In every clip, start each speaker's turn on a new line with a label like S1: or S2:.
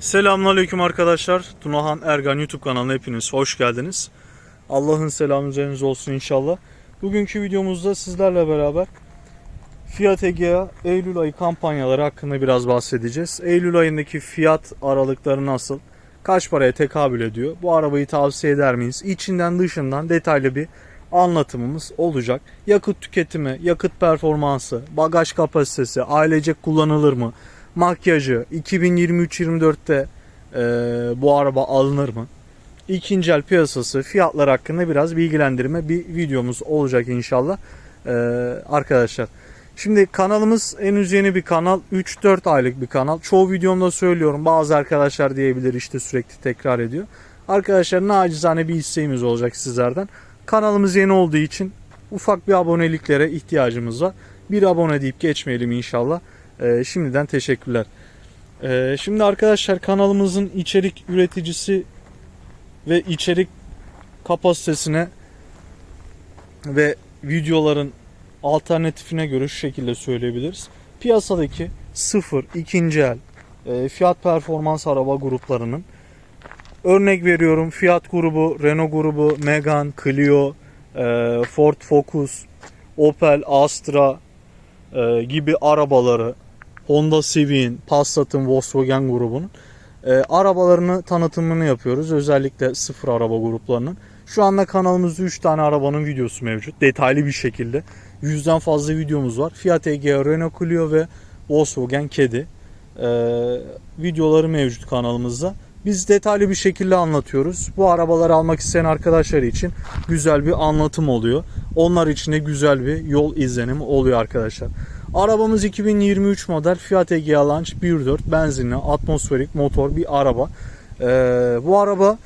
S1: Selamünaleyküm arkadaşlar. Tunahan Ergan YouTube kanalına hepiniz hoş geldiniz. Allah'ın selamı üzerinize olsun inşallah. Bugünkü videomuzda sizlerle beraber Fiat Egea Eylül ayı kampanyaları hakkında biraz bahsedeceğiz. Eylül ayındaki fiyat aralıkları nasıl? Kaç paraya tekabül ediyor? Bu arabayı tavsiye eder miyiz? İçinden dışından detaylı bir anlatımımız olacak. Yakıt tüketimi, yakıt performansı, bagaj kapasitesi, ailecek kullanılır mı? Makyajı 2023-24'te e, bu araba alınır mı? İkinci el piyasası, fiyatlar hakkında biraz bilgilendirme bir videomuz olacak inşallah e, arkadaşlar. Şimdi kanalımız henüz yeni bir kanal. 3-4 aylık bir kanal. Çoğu videomda söylüyorum. Bazı arkadaşlar diyebilir işte sürekli tekrar ediyor. Arkadaşlar nacizane bir isteğimiz olacak sizlerden. Kanalımız yeni olduğu için ufak bir aboneliklere ihtiyacımız var. Bir abone deyip geçmeyelim inşallah. Ee, şimdiden teşekkürler. Ee, şimdi arkadaşlar kanalımızın içerik üreticisi ve içerik kapasitesine ve videoların alternatifine göre şu şekilde söyleyebiliriz. Piyasadaki sıfır, ikinci el e, fiyat performans araba gruplarının örnek veriyorum Fiat grubu, Renault grubu, Megane, Clio, e, Ford Focus, Opel Astra e, gibi arabaları Honda Civic'in, Passat'ın, Volkswagen grubunun e, arabalarını tanıtımını yapıyoruz. Özellikle sıfır araba gruplarının. Şu anda kanalımızda 3 tane arabanın videosu mevcut. Detaylı bir şekilde. Yüzden fazla videomuz var. Fiat Egea, Renault Clio ve Volkswagen Kedi. E, videoları mevcut kanalımızda. Biz detaylı bir şekilde anlatıyoruz. Bu arabaları almak isteyen arkadaşlar için güzel bir anlatım oluyor. Onlar için de güzel bir yol izlenimi oluyor arkadaşlar. Arabamız 2023 model Fiat Egea Launch 1.4 benzinli atmosferik motor bir araba. Ee, bu araba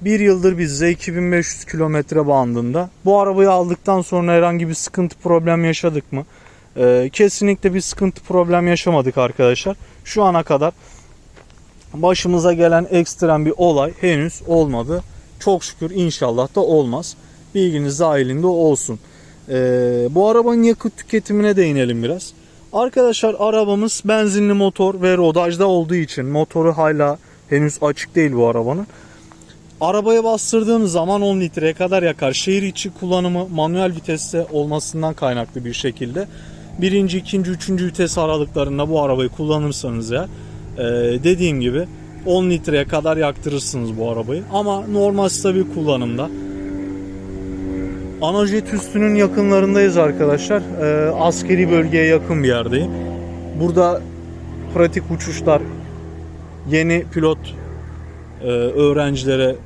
S1: bir yıldır bizde 2500 kilometre bandında. Bu arabayı aldıktan sonra herhangi bir sıkıntı problem yaşadık mı? Ee, kesinlikle bir sıkıntı problem yaşamadık arkadaşlar. Şu ana kadar başımıza gelen ekstrem bir olay henüz olmadı. Çok şükür inşallah da olmaz. Bilginiz dahilinde olsun. Ee, bu arabanın yakıt tüketimine değinelim biraz. Arkadaşlar arabamız benzinli motor ve rodajda olduğu için motoru hala henüz açık değil bu arabanın. Arabaya bastırdığımız zaman 10 litreye kadar yakar. Şehir içi kullanımı manuel viteste olmasından kaynaklı bir şekilde. Birinci, ikinci, üçüncü vites aralıklarında bu arabayı kullanırsanız ya dediğim gibi 10 litreye kadar yaktırırsınız bu arabayı. Ama normal stabil kullanımda Anajet üstünün yakınlarındayız arkadaşlar. Ee, askeri bölgeye yakın bir yerdeyim. Burada pratik uçuşlar, yeni pilot e, öğrencilere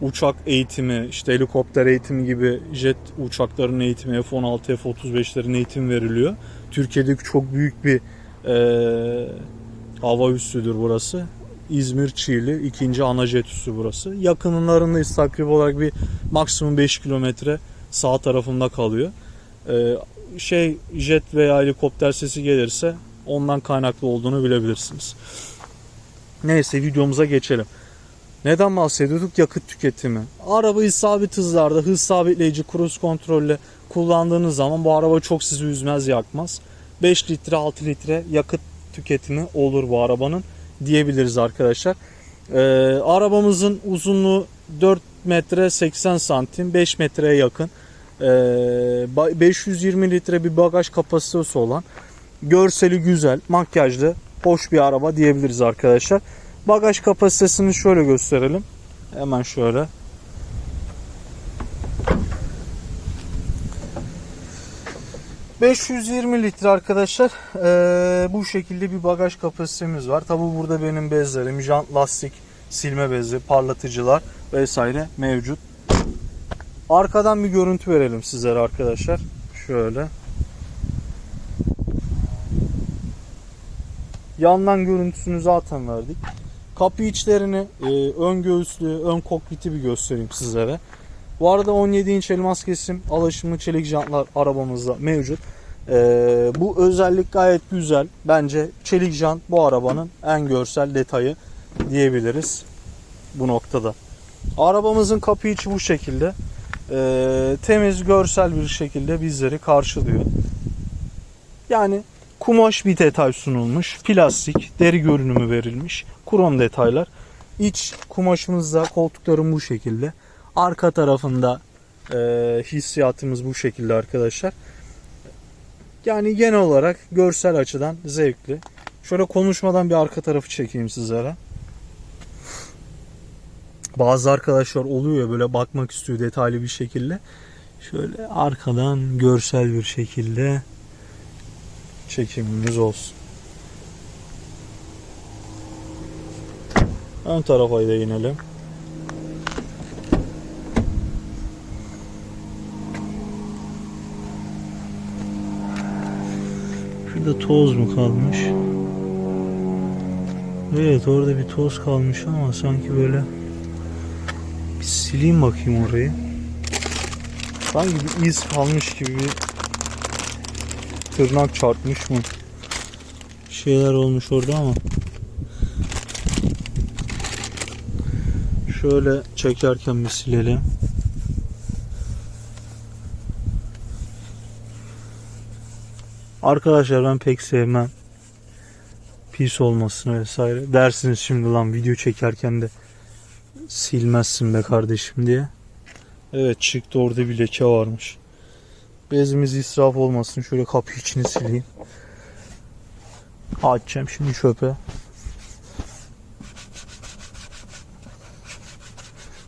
S1: uçak eğitimi, işte helikopter eğitimi gibi jet uçakların eğitimi, F-16, F-35'lerin eğitim veriliyor. Türkiye'deki çok büyük bir e, hava üssüdür burası. İzmir Çiğli ikinci ana jet üssü burası. Yakınlarındayız takribi olarak bir maksimum 5 kilometre sağ tarafında kalıyor. Ee, şey jet veya helikopter sesi gelirse ondan kaynaklı olduğunu bilebilirsiniz. Neyse videomuza geçelim. Neden bahsediyorduk? Yakıt tüketimi. Arabayı sabit hızlarda hız sabitleyici cruise kontrolle kullandığınız zaman bu araba çok sizi üzmez yakmaz. 5 litre 6 litre yakıt tüketimi olur bu arabanın diyebiliriz arkadaşlar. Ee, arabamızın uzunluğu 4 metre 80 santim 5 metreye yakın ee, 520 litre bir bagaj kapasitesi olan görseli güzel makyajlı hoş bir araba diyebiliriz arkadaşlar. Bagaj kapasitesini şöyle gösterelim. Hemen şöyle. ...520 litre arkadaşlar... Ee, ...bu şekilde bir bagaj kapasitemiz var. Tabi burada benim bezlerim... ...jant, lastik, silme bezi, parlatıcılar vesaire mevcut. Arkadan bir görüntü verelim sizlere arkadaşlar. Şöyle. Yandan görüntüsünü zaten verdik. Kapı içlerini, e, ön göğüslü, ön kokpiti bir göstereyim sizlere. Bu arada 17 inç elmas kesim alaşımlı çelik jantlar arabamızda mevcut. E, bu özellik gayet güzel. Bence çelik jant bu arabanın en görsel detayı diyebiliriz bu noktada. Arabamızın kapı içi bu şekilde. E, temiz görsel bir şekilde bizleri karşılıyor. Yani Kumaş bir detay sunulmuş. Plastik, deri görünümü verilmiş. Krom detaylar. İç kumaşımızda koltukların bu şekilde. Arka tarafında e, hissiyatımız bu şekilde arkadaşlar. Yani genel olarak görsel açıdan zevkli. Şöyle konuşmadan bir arka tarafı çekeyim sizlere. Bazı arkadaşlar oluyor böyle bakmak istiyor detaylı bir şekilde. Şöyle arkadan görsel bir şekilde çekimimiz olsun. Ön tarafa da inelim. Şurada toz mu kalmış? Evet orada bir toz kalmış ama sanki böyle bir sileyim bakayım orayı. Sanki bir iz kalmış gibi bir tırnak çarpmış mı? Şeyler olmuş orada ama. Şöyle çekerken bir silelim. Arkadaşlar ben pek sevmem. Pis olmasını vesaire. Dersiniz şimdi lan video çekerken de silmezsin be kardeşim diye. Evet çıktı orada bir leke varmış. Bezimiz israf olmasın. Şöyle kapı içini sileyim. Açacağım şimdi çöpe.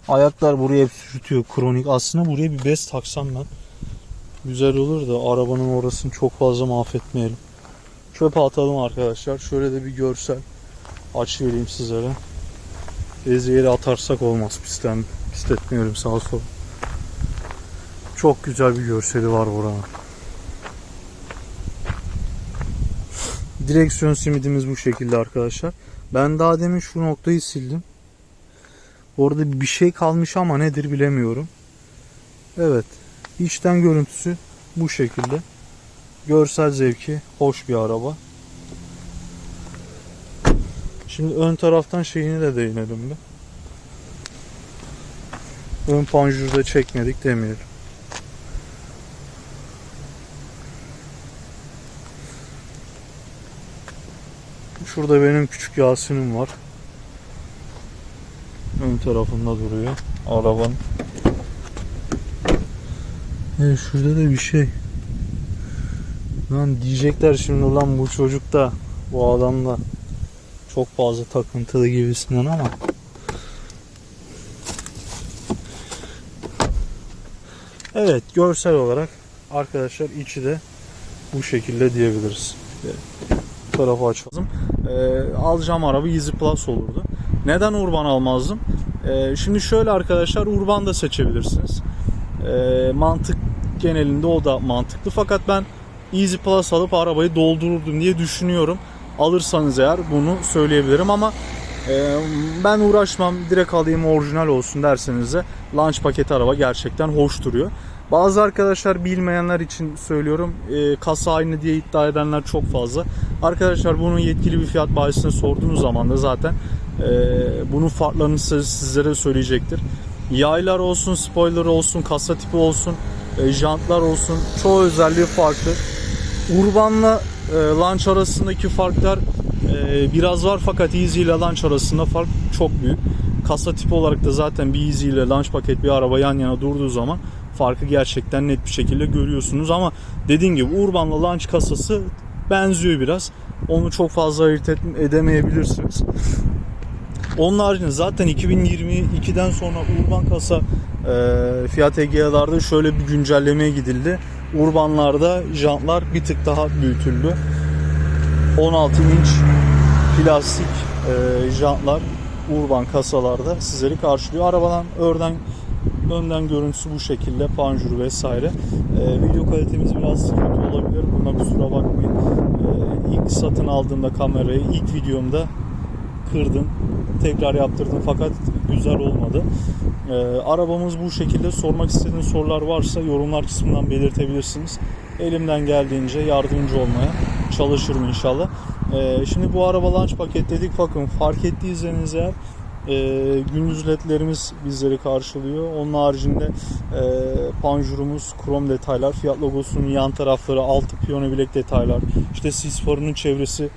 S1: Ayaklar buraya hep sürtüyor kronik. Aslında buraya bir bez taksam ben. Güzel olur da arabanın orasını çok fazla mahvetmeyelim. Çöpe atalım arkadaşlar. Şöyle de bir görsel aç vereyim sizlere. Yere atarsak olmaz pistten. Pisletmiyorum sağa sola. Çok güzel bir görseli var buranın. Direksiyon simidimiz bu şekilde arkadaşlar. Ben daha demin şu noktayı sildim. Orada bir şey kalmış ama nedir bilemiyorum. Evet. İçten görüntüsü bu şekilde. Görsel zevki hoş bir araba. Şimdi ön taraftan şeyini de değinelim bir. Ön panjurda çekmedik demeyelim. Şurada benim küçük Yasin'im var. Ön tarafında duruyor arabanın. Evet şurada da bir şey. Lan diyecekler şimdi lan bu çocuk da bu adam da çok fazla takıntılı gibisinden ama Evet görsel olarak arkadaşlar içi de bu şekilde diyebiliriz. Bu tarafı açalım. Ee, alacağım araba Easy Plus olurdu. Neden Urban almazdım? Ee, şimdi şöyle arkadaşlar Urban da seçebilirsiniz. Ee, mantık genelinde o da mantıklı. Fakat ben Easy Plus alıp arabayı doldururdum diye düşünüyorum. Alırsanız eğer bunu söyleyebilirim ama e, ben uğraşmam direkt alayım orijinal olsun derseniz de launch paketi araba gerçekten hoş duruyor. Bazı arkadaşlar bilmeyenler için söylüyorum e, kasa aynı diye iddia edenler çok fazla. Arkadaşlar bunun yetkili bir fiyat bahisine sorduğunuz zaman da zaten e, bunun farklarını siz- sizlere söyleyecektir. Yaylar olsun, spoiler olsun, kasa tipi olsun, e, jantlar olsun çoğu özelliği farklı. Urban'la e, Launch arasındaki farklar e, biraz var fakat Easy ile Launch arasında fark çok büyük. Kasa tipi olarak da zaten bir Easy ile Launch paket bir araba yan yana durduğu zaman farkı gerçekten net bir şekilde görüyorsunuz ama dediğim gibi Urban'la Launch kasası benziyor biraz. Onu çok fazla ayırt edemeyebilirsiniz. Onun haricinde zaten 2022'den sonra Urban kasa e, Fiat Egea'larda şöyle bir güncellemeye gidildi. Urbanlarda jantlar bir tık daha büyütüldü. 16 inç plastik e, jantlar Urban kasalarda sizleri karşılıyor. Arabadan örden önden görüntüsü bu şekilde panjur vesaire. E, video kalitemiz biraz kötü olabilir. Buna kusura bakmayın. E, ilk satın aldığımda kamerayı ilk videomda kırdım. Tekrar yaptırdım fakat güzel olmadı. Ee, arabamız bu şekilde. Sormak istediğiniz sorular varsa yorumlar kısmından belirtebilirsiniz. Elimden geldiğince yardımcı olmaya çalışırım inşallah. Ee, şimdi bu araba launch paketledik. Bakın fark ettiyseniz eğer e, gündüz ledlerimiz bizleri karşılıyor. Onun haricinde e, panjurumuz, krom detaylar, fiyat logosunun yan tarafları, altı piyano bilek detaylar, işte sis farının çevresi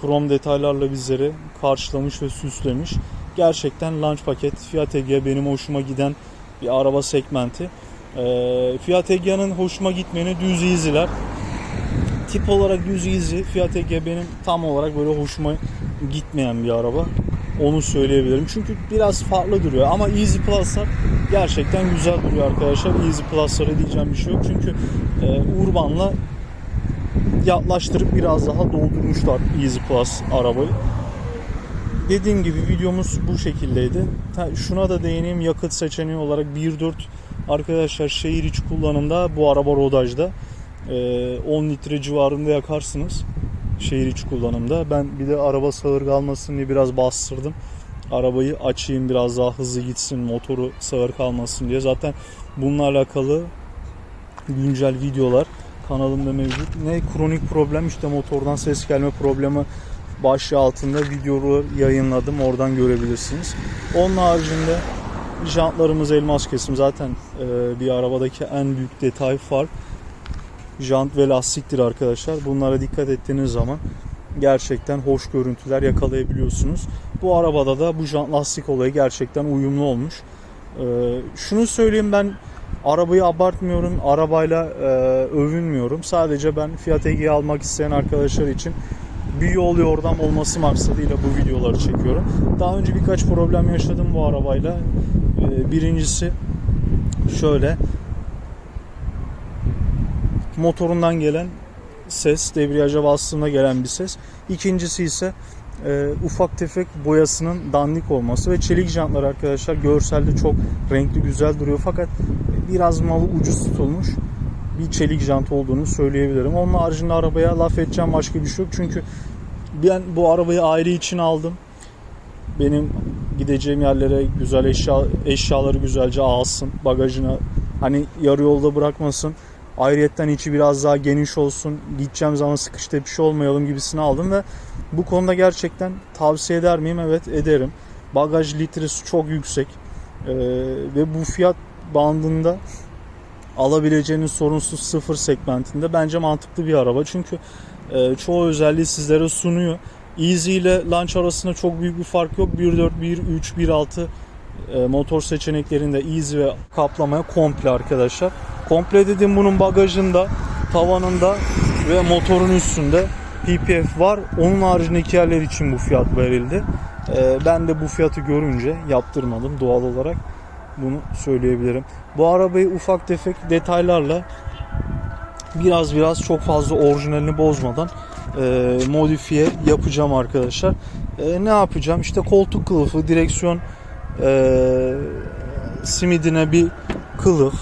S1: krom detaylarla bizleri karşılamış ve süslemiş. Gerçekten launch paket Fiat Egea benim hoşuma giden bir araba segmenti. E, Fiat Egea'nın hoşuma gitmeyeni düz easy'ler. Tip olarak düz easy, Fiat Egea benim tam olarak böyle hoşuma gitmeyen bir araba. Onu söyleyebilirim. Çünkü biraz farklı duruyor. Ama Easy Plus'lar gerçekten güzel duruyor arkadaşlar. Easy Plus'lara diyeceğim bir şey yok. Çünkü e, Urban'la yaklaştırıp biraz daha doldurmuşlar Easy Plus arabayı. Dediğim gibi videomuz bu şekildeydi. Şuna da değineyim yakıt seçeneği olarak 1.4 arkadaşlar şehir içi kullanımda bu araba rodajda e, 10 litre civarında yakarsınız şehir içi kullanımda. Ben bir de araba sağır kalmasın diye biraz bastırdım. Arabayı açayım biraz daha hızlı gitsin motoru sağır kalmasın diye. Zaten bununla alakalı güncel videolar kanalımda mevcut. Ne kronik problem işte motordan ses gelme problemi başlığı altında videoları yayınladım. Oradan görebilirsiniz. Onun haricinde jantlarımız elmas kesim. Zaten e, bir arabadaki en büyük detay fark jant ve lastiktir arkadaşlar. Bunlara dikkat ettiğiniz zaman gerçekten hoş görüntüler yakalayabiliyorsunuz. Bu arabada da bu jant lastik olayı gerçekten uyumlu olmuş. Ee, şunu söyleyeyim ben arabayı abartmıyorum, arabayla e, övünmüyorum. Sadece ben Fiat Egea'yı almak isteyen arkadaşlar için bir yol yordam olması maksadıyla bu videoları çekiyorum. Daha önce birkaç problem yaşadım bu arabayla. Ee, birincisi şöyle motorundan gelen ses, debriyaja bastığında gelen bir ses. İkincisi ise e, ufak tefek boyasının dandik olması ve çelik jantlar arkadaşlar görselde çok renkli güzel duruyor fakat biraz malı ucuz tutulmuş bir çelik jant olduğunu söyleyebilirim. Onun haricinde arabaya laf edeceğim başka bir şey yok çünkü ben bu arabayı aile için aldım. Benim gideceğim yerlere güzel eşya eşyaları güzelce alsın bagajına hani yarı yolda bırakmasın. Ayrıyetten içi biraz daha geniş olsun. Gideceğim zaman sıkışta bir şey olmayalım gibisini aldım ve bu konuda gerçekten tavsiye eder miyim? Evet ederim. Bagaj litresi çok yüksek. Ee, ve bu fiyat bandında alabileceğiniz sorunsuz sıfır segmentinde bence mantıklı bir araba. Çünkü e, çoğu özelliği sizlere sunuyor. Easy ile Launch arasında çok büyük bir fark yok. 1.4, 1.3, 1.6 e, motor seçeneklerinde Easy ve kaplamaya komple arkadaşlar. Komple dediğim bunun bagajında, tavanında ve motorun üstünde PPF var. Onun haricindeki yerler için bu fiyat verildi. E, ben de bu fiyatı görünce yaptırmadım doğal olarak. Bunu söyleyebilirim. Bu arabayı ufak tefek detaylarla biraz biraz çok fazla orijinalini bozmadan e, modifiye yapacağım arkadaşlar. E, ne yapacağım? İşte koltuk kılıfı, direksiyon e, simidine bir kılıf.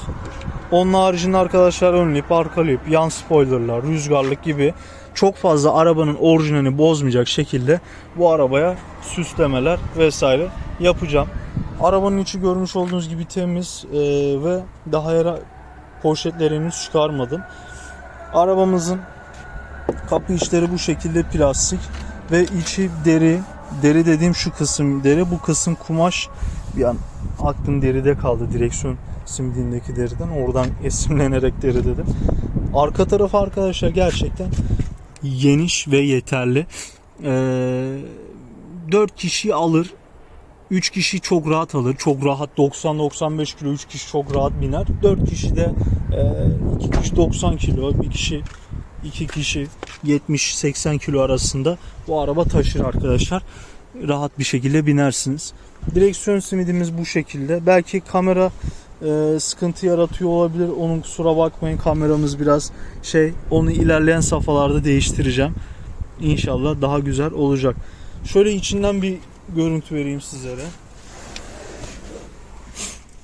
S1: Onun haricinde arkadaşlar ön lip, arka lip, yan spoilerlar, rüzgarlık gibi çok fazla arabanın orijinalini bozmayacak şekilde bu arabaya süslemeler vesaire yapacağım. Arabanın içi görmüş olduğunuz gibi temiz e, ve daha yara poşetlerini çıkarmadım. Arabamızın kapı içleri bu şekilde plastik ve içi deri. Deri dediğim şu kısım deri. Bu kısım kumaş. Bir an aklım deride kaldı direksiyon simidindeki deriden. Oradan esimlenerek deri dedim. Arka tarafı arkadaşlar gerçekten geniş ve yeterli. Ee, 4 kişi alır. 3 kişi çok rahat alır. Çok rahat 90-95 kilo 3 kişi çok rahat biner. 4 kişi de 2 kişi 90 kilo, bir kişi 2 kişi 70-80 kilo arasında bu araba taşır arkadaşlar. Rahat bir şekilde binersiniz. Direksiyon simidimiz bu şekilde. Belki kamera e, sıkıntı yaratıyor olabilir. Onun kusura bakmayın. Kameramız biraz şey. Onu ilerleyen safhalarda değiştireceğim. İnşallah daha güzel olacak. Şöyle içinden bir görüntü vereyim sizlere.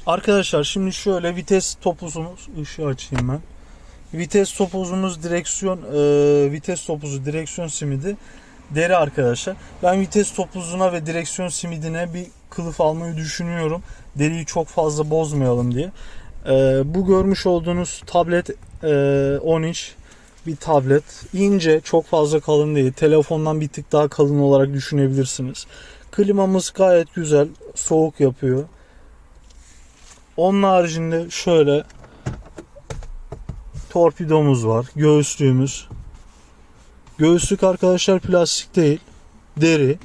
S1: Arkadaşlar şimdi şöyle vites topuzumuz ışığı açayım ben. Vites topuzumuz direksiyon e, vites topuzu direksiyon simidi deri arkadaşlar. Ben vites topuzuna ve direksiyon simidine bir kılıf almayı düşünüyorum. Deriyi çok fazla bozmayalım diye. E, bu görmüş olduğunuz tablet e, 10 inç bir tablet. İnce, çok fazla kalın değil. Telefondan bir tık daha kalın olarak düşünebilirsiniz. Klimamız gayet güzel. Soğuk yapıyor. Onun haricinde şöyle torpidomuz var. Göğüslüğümüz. Göğüslük arkadaşlar plastik değil. Deri.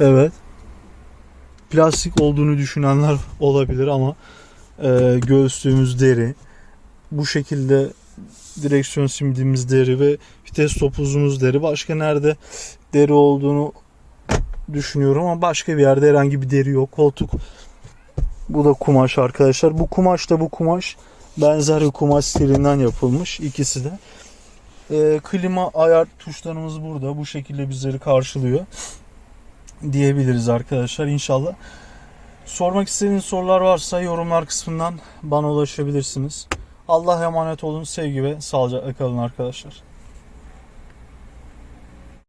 S1: Evet. Plastik olduğunu düşünenler olabilir ama e, göğüslüğümüz deri. Bu şekilde direksiyon simidimiz deri ve vites topuzumuz deri. Başka nerede deri olduğunu düşünüyorum ama başka bir yerde herhangi bir deri yok. Koltuk bu da kumaş arkadaşlar. Bu kumaş da bu kumaş benzer bir kumaş stilinden yapılmış ikisi de. Ee, klima ayar tuşlarımız burada. Bu şekilde bizleri karşılıyor. Diyebiliriz arkadaşlar inşallah. Sormak istediğiniz sorular varsa yorumlar kısmından bana ulaşabilirsiniz. Allah'a emanet olun. Sevgi ve sağlıcakla kalın arkadaşlar.